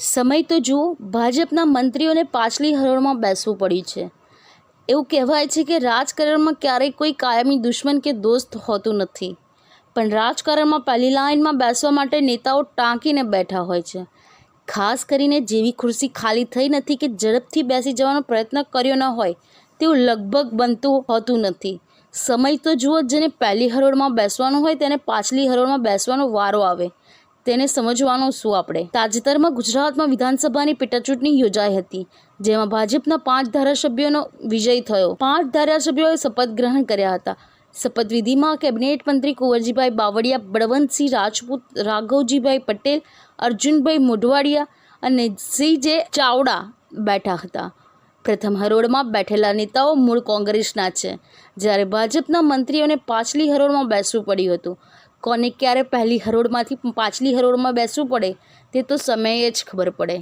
સમય તો જુઓ, ભાજપના મંત્રીઓને પાછલી હરોળમાં બેસવું પડ્યું છે. એવું કહેવાય છે કે રાજકારણમાં ક્યારેય કોઈ કાયમી દુશ્મન કે દોસ્ત હોતું નથી. પણ રાજકારણમાં પહેલી લાઇનમાં બેસવા માટે નેતાઓ ટાંકીને બેઠા હોય છે. ખાસ કરીને જેવી ખુરશી ખાલી થઈ નથી કે ઝડપથી બેસી જવાનો પ્રયત્ન કર્યો ન હોય, તેવું લગભગ બનતું હોતું નથી. સમય તો જુઓ, જેને પહેલી હરોળમાં બેસવાનું હોય તેને પાછલી હરોળમાં બેસવાનો વારો આવે. તેને સમજવાનું શું આપણે? તાજેતરમાં ગુજરાતમાં વિધાનસભાની પેટાચૂંટણી યોજાઈ હતી, જેમાં ભાજપના પાંચ ધારાસભ્યોનો વિજય થયો. પાંચ ધારાસભ્યોએ શપથ ગ્રહણ કર્યા હતા. શપથવિધિમાં કેબિનેટ મંત્રી કુંવરજીભાઈ બાવળિયા, બળવંતસિંહ રાજપૂત, રાઘવજીભાઈ પટેલ, અર્જુનભાઈ મોઢવાડિયા અને સી જે ચાવડા બેઠા હતા. પ્રથમ હરોળમાં બેઠેલા નેતાઓ મૂળ કોંગ્રેસના છે. જ્યારે ભાજપના મંત્રીઓને પાછલી હરોળમાં બેસવું પડ્યું હતું. કોને ક્યારે પહેલી હરોળમાંથી પાછલી હરોળમાં બેસવું પડે તે તો સમયે જ ખબર પડે.